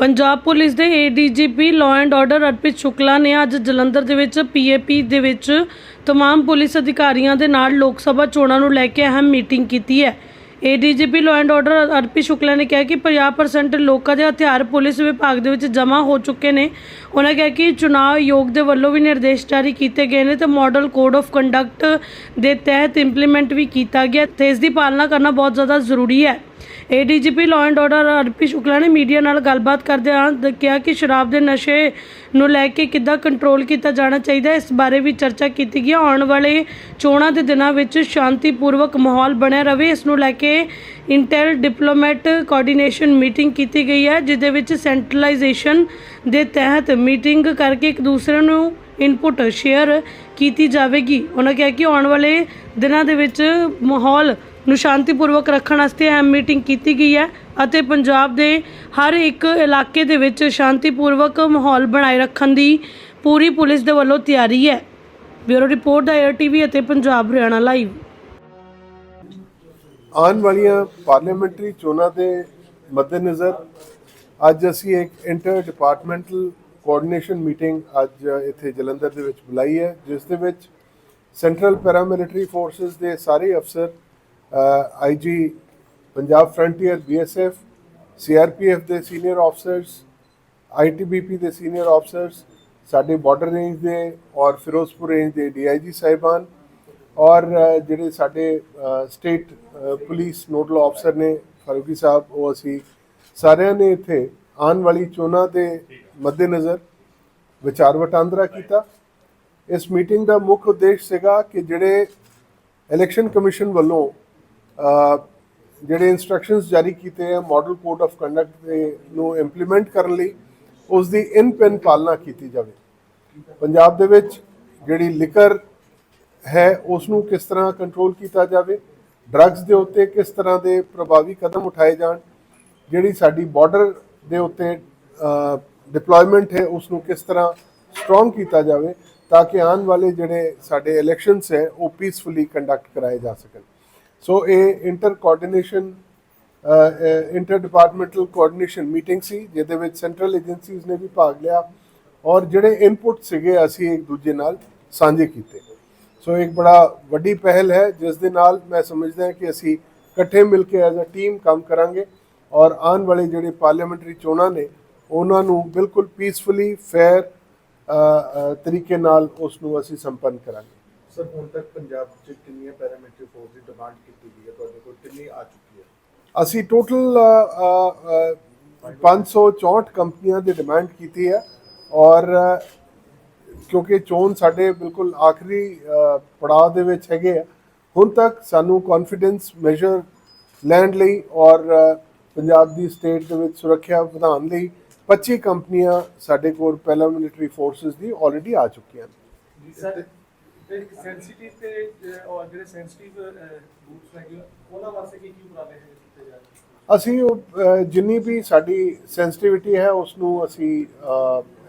Punjab police ਦੇ ADGP law and order Arpit Shukla ਨੇ ਅੱਜ ਜਲੰਧਰ ਦੇ ਵਿੱਚ ਪੀਏਪੀ ਦੇ ਵਿੱਚ तमाम ਪੁਲਿਸ ਅਧਿਕਾਰੀਆਂ ਦੇ ਨਾਲ ਲੋਕ ਸਭਾ ਚੋਣਾਂ ਨੂੰ ਲੈ ਕੇ ਅਹਿਮ ਮੀਟਿੰਗ ਕੀਤੀ ਹੈ ADGP law and order Arpit Shukla ਨੇ ਕਿਹਾ ਕਿ 50% ਲੋਕਾਂ ਦੇ ਹਥਿਆਰ ਪੁਲਿਸ ਵਿਭਾਗ ਦੇ ਵਿੱਚ ਜਮ੍ਹਾਂ ਹੋ ਚੁੱਕੇ ਨੇ ਉਹਨਾਂ ਕਿਹਾ ਕਿ ਚੁਣਾਵ ਆਯੋਗ ਦੇ ਵੱਲੋਂ ਵੀ ਨਿਰਦੇਸ਼ ਜਾਰੀ ਕੀਤੇ ਗਏ ਨੇ ਤੇ ਮਾਡਲ ਕੋਡ ਆਫ ਕੰਡਕਟ ਦੇ ਤਹਿਤ ਇੰਪਲੀਮੈਂਟ ਵੀ ਕੀਤਾ ਗਿਆ ਤੇ ਇਸ ਦੀ ਪਾਲਣਾ ਕਰਨਾ ਬਹੁਤ ਜ਼ਿਆਦਾ ਜ਼ਰੂਰੀ ਹੈ ADGP law and order Arpit Shukla ਨੇ ਮੀਡੀਆ ਨਾਲ ਗੱਲਬਾਤ ਕਰਦਿਆਂ ਦ- ਕਿਹਾ ਕਿ ਸ਼ਰਾਬ ਦੇ ਨਸ਼ੇ ਨੂੰ ਲੈ ਕੇ ਕਿੱਦਾਂ ਕੰਟਰੋਲ ਕੀਤਾ ਜਾਣਾ ਚਾਹੀਦਾ ਇਸ ਬਾਰੇ ਵੀ ਚਰਚਾ ਕੀਤੀ ਗਈ ਆਉਣ ਵਾਲੇ ਚੋਣਾਂ ਦੇ ਦਿਨਾਂ ਵਿੱਚ ਸ਼ਾਂਤੀਪੂਰਵਕ ਮਾਹੌਲ ਬਣਿਆ ਰਵੇ, ਇਸ ਨੂੰ ਲੈ ਕੇ ਇੰਟੈਲ ਡਿਪਲੋਮੈਟ ਕੋਆਰਡੀਨੇਸ਼ਨ ਮੀਟਿੰਗ ਕੀਤੀ ਗਈ ਹੈ ਜਿਸ ਦੇ ਵਿੱਚ ਸੈਂਟਰਲਾਈਜੇਸ਼ਨ ਦੇ ਤਹਿਤ ਮੀਟਿੰਗ ਕਰਕੇ ਇੱਕ ਦੂਸਰੇ ਨੂੰ ਇਨਪੁਟ ਸ਼ੇਅਰ ਕੀਤੀ ਜਾਵੇਗੀ। ਉਹਨਾਂ ਕਿਹਾ ਕਿ ਆਉਣ ਵਾਲੇ ਦਿਨਾਂ ਦੇ ਵਿੱਚ ਮਾਹੌਲ ਨੂੰ ਸ਼ਾਂਤੀਪੂਰਵਕ ਰੱਖਣ ਵਾਸਤੇ ਅਹਿਮ ਮੀਟਿੰਗ ਕੀਤੀ ਗਈ ਹੈ ਅਤੇ ਪੰਜਾਬ ਦੇ ਹਰ ਇੱਕ ਇਲਾਕੇ ਦੇ ਵਿੱਚ ਸ਼ਾਂਤੀਪੂਰਵਕ ਮਾਹੌਲ ਬਣਾਏ ਰੱਖਣ ਦੀ ਪੂਰੀ ਪੁਲਿਸ ਦੇ ਵੱਲੋਂ ਤਿਆਰੀ ਹੈ। ਬਿਊਰੋ ਰਿਪੋਰਟ ਦਾ 에ਅਰ ਟੀਵੀ ਅਤੇ ਪੰਜਾਬ ਹਰਿਆਣਾ ਲਾਈਵ। ਆਉਣ ਵਾਲੀਆਂ ਪਾਰਲੀਮੈਂਟਰੀ ਚੋਣਾਂ ਦੇ ਮੱਦੇਨਜ਼ਰ ਅੱਜ ਅਸੀਂ ਇੱਕ ਇੰਟਰ ਡਿਪਾਰਟਮੈਂਟਲ ਕੋਆਰਡੀਨੇਸ਼ਨ ਮੀਟਿੰਗ ਅੱਜ ਇੱਥੇ ਜਲੰਧਰ ਦੇ ਵਿੱਚ ਬੁਲਾਈ ਹੈ, ਜਿਸ ਦੇ ਵਿੱਚ ਸੈਂਟਰਲ ਪੈਰਾਮਿਲਟਰੀ ਫੋਰਸਸ ਦੇ ਸਾਰੇ ਅਫਸਰ IG Punjab frontier BSF CRPF ਦੇ ਸੀਨੀਅਰ ਆਫਸਰਸ ਆਈਟੀਬੀਪੀ ਦੇ ਸੀਨੀਅਰ ਆਫਸਰਸ ਸਾਡੇ ਬਾਰਡਰ ਰੇਂਜ ਦੇ ਔਰ ਫਿਰੋਜ਼ਪੁਰ ਰੇਂਜ ਦੇ ਡੀਆਈਜੀ ਸਾਹਿਬਾਨ ਔਰ ਜਿਹੜੇ ਸਾਡੇ ਸਟੇਟ ਪੁਲਿਸ ਨੋਡਲ ਆਫਸਰ ਨੇ, ਫਾਰੂਕੀ ਸਾਹਿਬ, ਉਹ ਅਸੀਂ ਸਾਰਿਆਂ ਨੇ ਇੱਥੇ ਆਉਣ ਵਾਲੀ ਚੋਣਾਂ ਦੇ ਮੱਦੇਨਜ਼ਰ ਵਿਚਾਰ ਵਟਾਂਦਰਾ ਕੀਤਾ। ਇਸ ਮੀਟਿੰਗ ਦਾ ਮੁੱਖ ਉਦੇਸ਼ ਸੀਗਾ ਕਿ ਜਿਹੜੇ ਇਲੈਕਸ਼ਨ ਕਮਿਸ਼ਨ ਵੱਲੋਂ ਜਿਹੜੇ ਇਨਸਟਰਕਸ਼ਨਸ ਜਾਰੀ ਕੀਤੇ ਆ ਮਾਡਲ ਕੋਡ ਆਫ ਕੰਡਕਟ ਦੇ ਨੂੰ ਇੰਪਲੀਮੈਂਟ ਕਰਨ ਲਈ ਉਸ ਦੀ ਇਨ ਪੈਨ ਪਾਲਣਾ ਕੀਤੀ ਜਾਵੇ। ਪੰਜਾਬ ਦੇ ਵਿੱਚ ਜਿਹੜੀ ਲਿਕਰ ਹੈ ਉਸ ਨੂੰ ਕਿਸ ਤਰ੍ਹਾਂ ਕੰਟਰੋਲ ਕੀਤਾ ਜਾਵੇ ਡਰੱਗਸ ਦੇ ਉੱਤੇ ਕਿਸ ਤਰ੍ਹਾਂ ਦੇ ਪ੍ਰਭਾਵੀ ਕਦਮ ਉਠਾਏ ਜਾਣ, ਜਿਹੜੀ ਸਾਡੀ ਬਾਰਡਰ ਦੇ ਉੱਤੇ ਡਿਪਲੋਇਮੈਂਟ ਹੈ ਉਸ ਨੂੰ ਕਿਸ ਤਰ੍ਹਾਂ ਸਟਰੋਂਗ ਕੀਤਾ ਜਾਵੇ, ਤਾਂ ਕਿ ਆਉਣ ਵਾਲੇ ਜਿਹੜੇ ਸਾਡੇ ਇਲੈਕਸ਼ਨਸ ਹੈ, ਉਹ ਪੀਸਫੁਲੀ ਕੰਡਕਟ ਕਰਾਏ ਜਾ ਸਕਣ। ਸੋ ਇਹ inter coordination inter departmental coordination meeting ਸੀ, ਜਿਹਦੇ ਵਿੱਚ ਸੈਂਟਰਲ ਏਜੰਸੀਜ਼ ਨੇ ਵੀ ਭਾਗ ਲਿਆ ਔਰ ਜਿਹੜੇ ਇਨਪੁਟ ਸੀਗੇ ਅਸੀਂ ਇੱਕ ਦੂਜੇ ਨਾਲ ਸਾਂਝੇ ਕੀਤੇ। ਸੋ ਇੱਕ ਬੜਾ ਵੱਡੀ ਪਹਿਲ ਹੈ, ਜਿਸ ਦੇ ਨਾਲ ਮੈਂ ਸਮਝਦਾ ਹਾਂ ਕਿ ਅਸੀਂ ਇਕੱਠੇ ਮਿਲ ਕੇ ਐਜ਼ ਅ ਟੀਮ ਕੰਮ ਕਰਾਂਗੇ ਔਰ ਆਉਣ ਵਾਲੇ ਜਿਹੜੇ ਪਾਰਲੀਮੈਂਟਰੀ ਚੋਣਾਂ ਨੇ, ਉਹਨਾਂ ਨੂੰ ਬਿਲਕੁਲ ਪੀਸਫੁਲੀ ਫੇਅਰ ਤਰੀਕੇ ਨਾਲ ਉਸ ਨੂੰ ਅਸੀਂ ਸੰਪੰਨ ਕਰਾਂਗੇ। ਸਰ ਹੁਣ ਤੱਕ ਪੰਜਾਬ 'ਚ ਕਿੰਨੀਆਂ ਪੈਰਾਮੀਟਰ ਫੋਰਸ ਦੀ ਡਿਮਾਂਡ ਕੀਤੀ ਗਈ ਹੈ? ਤੁਹਾਡੇ ਕੋਲ ਕਿੰਨੀ ਆ ਚੁੱਕੀ ਹੈ? ਅਸੀਂ ਟੋਟਲ 564 ਕੰਪਨੀਆਂ ਦੀ ਡਿਮਾਂਡ ਕੀਤੀ ਹੈ ਔਰ ਕਿਉਂਕਿ ਚੋਣ ਸਾਡੇ ਬਿਲਕੁਲ ਆਖਰੀ ਪੜਾਅ ਦੇ ਵਿੱਚ ਹੈਗੇ ਆ। ਹੁਣ ਤੱਕ ਸਾਨੂੰ ਕੌਨਫੀਡੈਂਸ ਮੈਜਰ ਲੈਣ ਲਈ ਔਰ ਪੰਜਾਬ ਦੀ ਸਟੇਟ ਦੇ ਵਿੱਚ ਸੁਰੱਖਿਆ ਵਧਾਉਣ ਲਈ 25 ਕੰਪਨੀਆਂ ਸਾਡੇ ਕੋਲ ਪਹਿਲਾ ਮਿਲਟਰੀ ਫੋਰਸਸ ਦੀ ਆਲਰੇਡੀ ਆ ਚੁੱਕੀਆਂ। ਨੇ ਸਰ ਤੇ ਸੈਂਸਿਟਿਵ ਤੇ ਔਰ ਜਿਹੜੇ ਸੈਂਸਿਟਿਵ ਬੂਥਸ ਹੈਗੇ ਉਹਨਾਂ ਵਾਸਤੇ ਕੀ ਕੀ ਉਪਰਾਲੇ ਹੈ ਕੀਤੇ ਜਾ ਰਹੇ ਅਸੀਂ ਉਹ, ਜਿੰਨੀ ਵੀ ਸਾਡੀ ਸੈਂਸਿਟੀਵਿਟੀ ਹੈ ਉਸ ਨੂੰ ਅਸੀਂ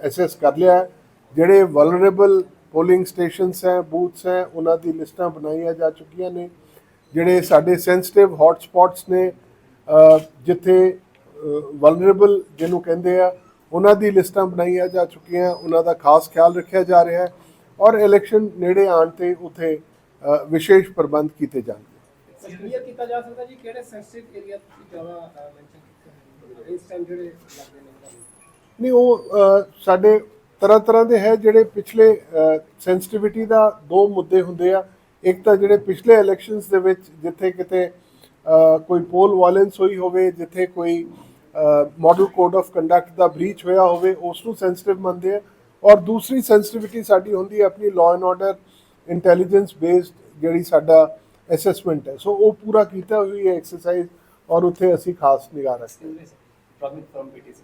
ਐਸੈਸ ਕਰ ਲਿਆ ਜਿਹੜੇ ਵਲਨਰੇਬਲ ਪੋਲਿੰਗ ਸਟੇਸ਼ਨਸ ਹੈ ਬੂਥਸ ਹੈ ਉਹਨਾਂ ਦੀ ਲਿਸਟਾਂ ਬਣਾਈਆਂ ਜਾ ਚੁੱਕੀਆਂ ਨੇ। ਜਿਹੜੇ ਸਾਡੇ ਸੈਂਸਿਟਿਵ ਹੌਟ ਸਪੌਟਸ ਨੇ ਜਿੱਥੇ ਵਲਨਰੇਬਲ ਜਿਹਨੂੰ ਕਹਿੰਦੇ ਆ ਉਹਨਾਂ ਦੀ ਲਿਸਟਾਂ ਬਣਾਈਆਂ ਜਾ ਚੁੱਕੀਆਂ ਉਹਨਾਂ ਦਾ ਖਾਸ ਖਿਆਲ ਰੱਖਿਆ ਜਾ ਰਿਹਾ ਹੈ। ਔਰ ਇਲੈਕਸ਼ਨ ਨੇੜੇ ਆਉਣ ਤੇ ਉਥੇ ਵਿਸ਼ੇਸ਼ ਪ੍ਰਬੰਧ ਕੀਤੇ ਜਾਣਗੇ। ਕਲੀਅਰ ਕੀਤਾ ਜਾ ਸਕਦਾ ਜੀ ਕਿਹੜੇ ਸੈਂਸਿਟਿਵ ਏਰੀਆ ਤੁਸੀਂ ਜ਼ਿਆਦਾ ਮੈਂਸ਼ਨ ਕੀਤੇ? ਇਸ ਟਾਈਮ ਜਿਹੜੇ ਲੱਗਦੇ ਨੇ ਨਹੀਂ ਉਹ ਸਾਡੇ ਤਰ੍ਹਾਂ ਤਰ੍ਹਾਂ ਦੇ ਹੈ ਜਿਹੜੇ ਪਿਛਲੇ ਸੈਂਸਿਟੀਵਿਟੀ ਦਾ ਦੋ ਮੁੱਦੇ ਹੁੰਦੇ ਆ। ਇੱਕ ਤਾਂ ਜਿਹੜੇ ਪਿਛਲੇ ਇਲੈਕਸ਼ਨਸ ਦੇ ਵਿੱਚ ਜਿੱਥੇ ਕਿਤੇ ਕੋਈ ਪੋਲ ਵਾਇਲੈਂਸ ਹੋਈ ਹੋਵੇ ਜਿੱਥੇ ਕੋਈ ਮਾਡਲ ਕੋਡ ਆਫ ਕੰਡਕਟ ਦਾ ਬ੍ਰੀਚ ਹੋਇਆ ਹੋਵੇ ਉਸ ਨੂੰ ਸੈਂਸਿਟਿਵ ਮੰਨਦੇ ਆ। ਔਰ ਦੂਸਰੀ ਸੈਂਸਿਟੀਵਿਟੀ ਸਾਡੀ ਹੁੰਦੀ ਹੈ ਆਪਣੀ law and order intelligence based ਜਿਹੜੀ ਸਾਡਾ ਅਸੈਸਮੈਂਟ ਹੈ। ਸੋ ਉਹ ਪੂਰਾ ਕੀਤਾ ਹੋਈ ਹੈ ਐਕਸਰਸਾਈਜ਼ ਔਰ ਉੱਥੇ ਅਸੀਂ ਖਾਸ ਨਿਗਾਹ ਰੱਖਦੇ ਹਾਂ ਫਰਮ ਪੀਟੀਸੀ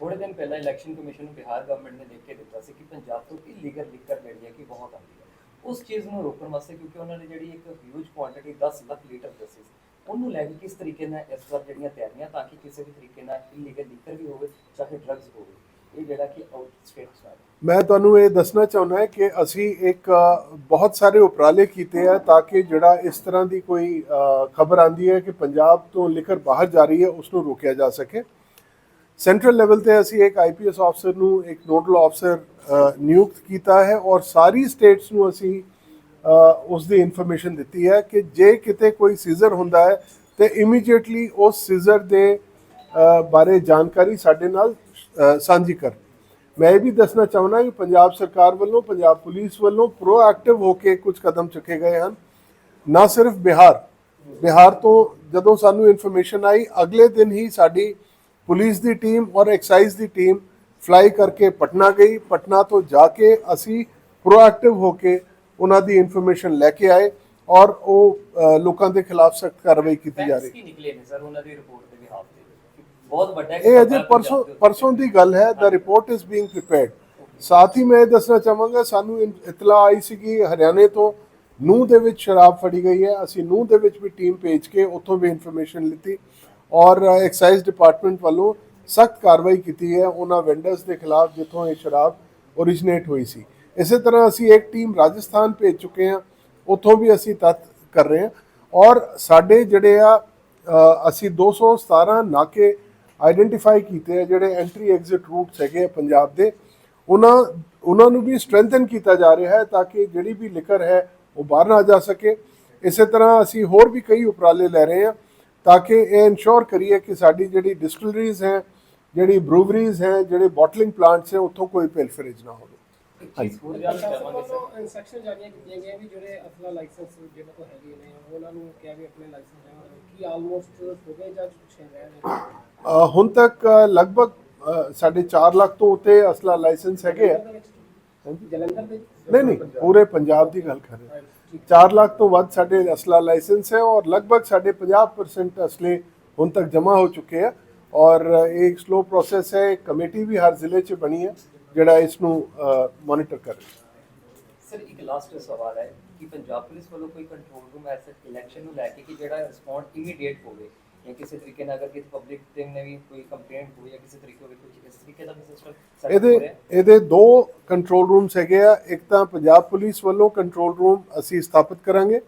ਥੋੜੇ ਦਿਨ ਪਹਿਲਾਂ ਇਲੈਕਸ਼ਨ ਕਮਿਸ਼ਨ ਨੂੰ ਬਿਹਾਰ ਗਵਰਨਮੈਂਟ ਨੇ ਲਿਖ ਕੇ ਦਿੱਤਾ ਸੀ ਕਿ ਪੰਜਾਬ ਤੋਂ ਇਲੀਗਲ ਲਿਕਰ ਜਿਹੜੀ ਹੈ ਕਿ ਬਹੁਤ ਆਉਂਦੀ ਹੈ। ਉਸ ਚੀਜ਼ ਨੂੰ ਰੋਕਣ ਵਾਸਤੇ ਕਿਉਂਕਿ ਉਹਨਾਂ ਨੇ ਜਿਹੜੀ ਇੱਕ ਹਿਊਜ ਕੁਆਂਟੀਟੀ 10 ਲੱਖ ਲੀਟਰ ਦੱਸੀ ਸੀ। ਉਹਨੂੰ ਲੈ ਕੇ ਕਿਸ ਤਰੀਕੇ ਨਾਲ ਇਸ ਵਾਰ ਜਿਹੜੀਆਂ ਤਿਆਰੀਆਂ ਤਾਂ ਕਿ ਕਿਸੇ ਵੀ ਤਰੀਕੇ ਨਾਲ ਇਲੀਗਲ ਲਿਕਰ ਵੀ ਹੋਵੇ, ਚਾਹੇ ਡਰੱਗਸ ਹੋਵੇ। ਇਹ ਜਿਹੜਾ ਕਿ ਆਊਟ ਸਟੇਟਸ ਨਾਲ ਮੈਂ ਤੁਹਾਨੂੰ ਇਹ ਦੱਸਣਾ ਚਾਹੁੰਦਾ ਹਾਂ ਕਿ ਅਸੀਂ ਇੱਕ ਬਹੁਤ ਸਾਰੇ ਉਪਰਾਲੇ ਕੀਤੇ ਆ ਤਾਂ ਕਿ ਜਿਹੜਾ ਇਸ ਤਰ੍ਹਾਂ ਦੀ ਕੋਈ ਖਬਰ ਆਂਦੀ ਹੈ ਕਿ ਪੰਜਾਬ ਤੋਂ ਲਿਖਰ ਬਾਹਰ ਜਾ ਰਹੀ ਹੈ ਉਸ ਨੂੰ ਰੋਕਿਆ ਜਾ ਸਕੇ। ਸੈਂਟਰਲ ਲੈਵਲ ਤੇ ਅਸੀਂ ਇੱਕ ਆਈਪੀਐਸ ਅਫਸਰ ਨੂੰ ਇੱਕ ਨੋਡਲ ਅਫਸਰ ਨਿਯੁਕਤ ਕੀਤਾ ਹੈ ਔਰ ਸਾਰੀ ਸਟੇਟਸ ਨੂੰ ਅਸੀਂ ਅ, ਉਸ ਦੀ ਇਨਫੋਰਮੇਸ਼ਨ ਦਿੱਤੀ ਹੈ ਕਿ ਜੇ ਕਿਤੇ ਕੋਈ ਸੀਜ਼ਰ ਹੁੰਦਾ ਹੈ ਤੇ ਇਮੀਡੀਏਟਲੀ ਉਸ ਸੀਜ਼ਰ ਦੇ ਬਾਰੇ ਜਾਣਕਾਰੀ ਸਾਡੇ ਨਾਲ ਸਾਂਝੀ ਕਰ ਮੈਂ ਇਹ ਵੀ ਦੱਸਣਾ ਚਾਹੁੰਦਾ ਕਿ ਪੰਜਾਬ ਸਰਕਾਰ ਵੱਲੋਂ ਪੰਜਾਬ ਪੁਲਿਸ ਵੱਲੋਂ ਪ੍ਰੋਐਕਟਿਵ ਹੋ ਕੇ ਕੁਝ ਕਦਮ ਚੁੱਕੇ ਗਏ ਹਨ। ਨਾ ਸਿਰਫ ਬਿਹਾਰ ਬਿਹਾਰ ਤੋਂ ਜਦੋਂ ਸਾਨੂੰ ਇਨਫੋਰਮੇਸ਼ਨ ਆਈ ਅਗਲੇ ਦਿਨ ਹੀ ਸਾਡੀ ਪੁਲਿਸ ਦੀ ਟੀਮ ਔਰ ਐਕਸਾਈਜ਼ ਦੀ ਟੀਮ ਫਲਾਈ ਕਰਕੇ ਪਟਨਾ ਗਈ। ਪਟਨਾ ਤੋਂ ਜਾ ਕੇ ਅਸੀਂ ਪ੍ਰੋਐਕਟਿਵ ਹੋ ਕੇ ਉਹਨਾਂ ਦੀ ਇਨਫੋਰਮੇਸ਼ਨ ਲੈ ਕੇ ਆਏ ਔਰ ਉਹ ਲੋਕਾਂ ਦੇ ਖਿਲਾਫ ਸਖਤ ਕਾਰਵਾਈ ਕੀਤੀ ਜਾ ਰਹੀ। ਕੀ ਨਿਕਲੇ ਨੇ ਸਰ ਉਹਨਾਂ ਦੀ ਰਿਪੋਰਟ ਦੇ ਬਿਹਾਫ ਤੇ ਬਹੁਤ ਵੱਡਾ ਇਹ ਅਜੇ ਪਰਸੋਂ ਪਰਸੋਂ ਦੀ ਗੱਲ ਹੈ ਦਾ ਰਿਪੋਰਟ ਇਜ਼ ਬੀਇੰਗ ਪ੍ਰੀਪੇਅਰਡ ਸਾਥ ਹੀ ਮੈਂ ਇਹ ਦੱਸਣਾ ਚਾਹਾਂਗਾ ਸਾਨੂੰ ਇਤਲਾ ਆਈ ਸੀ ਕਿ ਹਰਿਆਣੇ ਤੋਂ ਨੂਹ ਦੇ ਵਿੱਚ ਸ਼ਰਾਬ ਫੜੀ ਗਈ ਹੈ। ਅਸੀਂ ਨੂਹ ਦੇ ਵਿੱਚ ਵੀ ਟੀਮ ਭੇਜ ਕੇ ਉੱਥੋਂ ਵੀ ਇਨਫੋਰਮੇਸ਼ਨ ਲਿੱਤੀ ਔਰ ਐਕਸਾਈਜ਼ ਡਿਪਾਰਟਮੈਂਟ ਵੱਲੋਂ ਸਖਤ ਕਾਰਵਾਈ ਕੀਤੀ ਹੈ। ਉਹਨਾਂ ਵੈਂਡਰਸ ਦੇ ਖਿਲਾਫ ਜਿੱਥੋਂ ਇਹ ਸ਼ਰਾਬ ਓਰੀਜਨੇਟ ਹੋਈ ਸੀ। ਇਸੇ ਤਰ੍ਹਾਂ ਅਸੀਂ ਇੱਕ ਟੀਮ ਰਾਜਸਥਾਨ ਭੇਜ ਚੁੱਕੇ ਹਾਂ। ਉੱਥੋਂ ਵੀ ਅਸੀਂ ਤੱਤ ਕਰ ਰਹੇ ਹਾਂ। ਔਰ ਸਾਡੇ ਜਿਹੜੇ ਆ ਅਸੀਂ 217 ਨਾਕੇ ਆਈਡੈਂਟੀਫਾਈ ਕੀਤੇ ਆ ਜਿਹੜੇ ਐਂਟਰੀ ਐਗਜ਼ਿਟ ਰੂਟਸ ਹੈਗੇ ਆ ਪੰਜਾਬ ਦੇ, ਉਹਨਾਂ ਉਹਨਾਂ ਨੂੰ ਵੀ ਸਟਰੈਂਥਨ ਕੀਤਾ ਜਾ ਰਿਹਾ ਹੈ ਤਾਂ ਕਿ ਜਿਹੜੀ ਵੀ ਲਿਕਰ ਹੈ ਉਹ ਬਾਹਰ ਨਾ ਜਾ ਸਕੇ। ਇਸੇ ਤਰ੍ਹਾਂ ਅਸੀਂ ਹੋਰ ਵੀ ਕਈ ਉਪਰਾਲੇ ਲੈ ਰਹੇ ਹਾਂ ਤਾਂ ਕਿ ਇਹ ਇਨਸ਼ੋਰ ਕਰੀਏ ਕਿ ਸਾਡੀ ਜਿਹੜੀ ਡਿਸਟਿਲਰੀਜ਼ ਹੈ, ਜਿਹੜੀ ਬਰੂਵਰੀਜ਼ ਹੈ, ਜਿਹੜੇ ਬੋਟਲਿੰਗ ਪਲਾਂਟਸ ਹੈ, ਉੱਥੋਂ ਕੋਈ ਪਿਲਫਰੇਜ ਨਾ ਹੋਵੇ। ਹਾਂਜੀ। ਹੋਰ ਜਾਣ ਚਾਹਾਂਗੇ ਸਰ ਵੱਲੋਂ ਇਨਸਟਰਕਸ਼ਨ ਜਾਰੀਆਂ ਕੀਤੀਆਂ ਗਈਆਂ ਵੀ ਜਿਹੜੇ ਅਸਲਾ ਲਾਇਸੈਂਸ ਜਿਹਨਾਂ ਕੋਲ ਹੈਗੇ ਨੇ ਉਹਨਾਂ ਨੂੰ ਕਿਹਾ ਵੀ ਆਪਣੇ ਲਾਇਸੈਂਸ ਹੈ ਕੀ ਆਲਮੋਸਟ ਹੋ ਗਏ ਜਾਂ ਕੁਛ ਰਹਿ ਗਏ ਅ, ਹੁਣ ਤੱਕ ਲਗਭਗ ਅ, ਸਾਡੇ 4 ਲੱਖ ਤੋਂ ਉੱਤੇ ਅਸਲਾ ਲਾਇਸੈਂਸ ਹੈਗੇ ਆ। ਜਲੰਧਰ ਦੇ ਨਹੀਂ ਨਹੀਂ ਪੂਰੇ ਪੰਜਾਬ ਦੀ ਗੱਲ ਕਰ ਰਹੇ। 4 ਲੱਖ ਤੋਂ ਵੱਧ ਸਾਡੇ ਅਸਲਾ ਲਾਇਸੈਂਸ ਹੈ ਔਰ ਲਗਭਗ ਸਾਡੇ 50% ਅਸਲੇ ਹੁਣ ਤੱਕ ਜਮ੍ਹਾਂ ਹੋ ਚੁੱਕੇ ਆ। ਔਰ ਇਹ ਇੱਕ ਸਲੋ ਪ੍ਰੋਸੈਸ ਹੈ ਕਮੇਟੀ ਵੀ ਹਰ ਜ਼ਿਲ੍ਹੇ 'ਚ ਬਣੀ ਹੈ। ਜਿਹੜਾ ਇਸ ਨੂੰ ਮੋਨੀਟਰ ਕਰ ਰਿਹਾ ਸਰ ਇੱਕ ਲਾਸਟ ਸਵਾਲ ਹੈ ਕਿ ਪੰਜਾਬ ਪੁਲਿਸ ਵੱਲੋਂ ਕੋਈ ਕੰਟਰੋਲ ਰੂਮ ਐਸਾ ਇਲੈਕਸ਼ਨ ਨੂੰ ਲੈ ਕੇ ਕਿ ਜਿਹੜਾ ਰਿਸਪੌਂਡ ਇਮੀਡੀਏਟ ਹੋਵੇ ਜਾਂ ਕਿਸੇ ਤਰੀਕੇ ਨਾਲ ਅਗਰ ਕਿਸੇ ਪਬਲਿਕ ਟੀਮ ਨੇ ਵੀ ਕੋਈ ਕੰਪਲੇਂਟ ਹੋਈ ਜਾਂ ਕਿਸੇ ਤਰੀਕੇ ਹੋਵੇ ਕੁਝ ਇਸ ਤਰੀਕੇ ਦਾ ਸਿਸਟਮ ਇਹਦੇ ਇਹਦੇ ਦੋ ਕੰਟਰੋਲ ਰੂਮਸ ਹੈਗੇ ਆ ਇੱਕ ਤਾਂ ਪੰਜਾਬ ਪੁਲਿਸ ਵੱਲੋਂ ਕੰਟਰੋਲ ਰੂਮ ਅਸੀਂ ਸਥਾਪਿਤ ਕਰਾਂਗੇ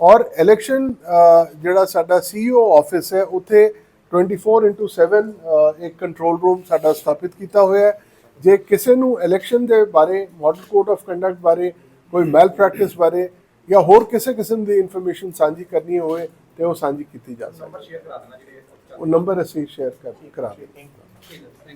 ਔਰ ਇਲੈਕਸ਼ਨ ਜਿਹੜਾ ਸਾਡਾ ਸੀਈਓ ਆਫਿਸ ਹੈ ਉੱਥੇ 24/7 ਅ, ਇੱਕ ਕੰਟਰੋਲ ਰੂਮ ਸਾਡਾ ਸਥਾਪਿਤ ਕੀਤਾ ਹੋਇਆ ਹੈ। ਜੇ ਕਿਸੇ ਨੂੰ ਇਲੈਕਸ਼ਨ ਦੇ ਬਾਰੇ ਮਾਡਲ ਕੋਡ ਆਫ ਕੰਡਕਟ ਬਾਰੇ, ਕੋਈ ਮੈਲ ਪ੍ਰੈਕਟਿਸ ਬਾਰੇ ਜਾਂ ਹੋਰ ਕਿਸੇ ਕਿਸਮ ਦੀ ਇਨਫੋਰਮੇਸ਼ਨ ਸਾਂਝੀ ਕਰਨੀ ਹੋਵੇ ਤੇ ਉਹ ਸਾਂਝੀ ਕੀਤੀ ਜਾ ਸਕਦੀ ਹੈ। ਉਹ ਨੰਬਰ ਅਸੀਂ ਸ਼ੇਅਰ ਕਰ ਕਰਾ ਦਿੰਦੇ ਥੈਂਕ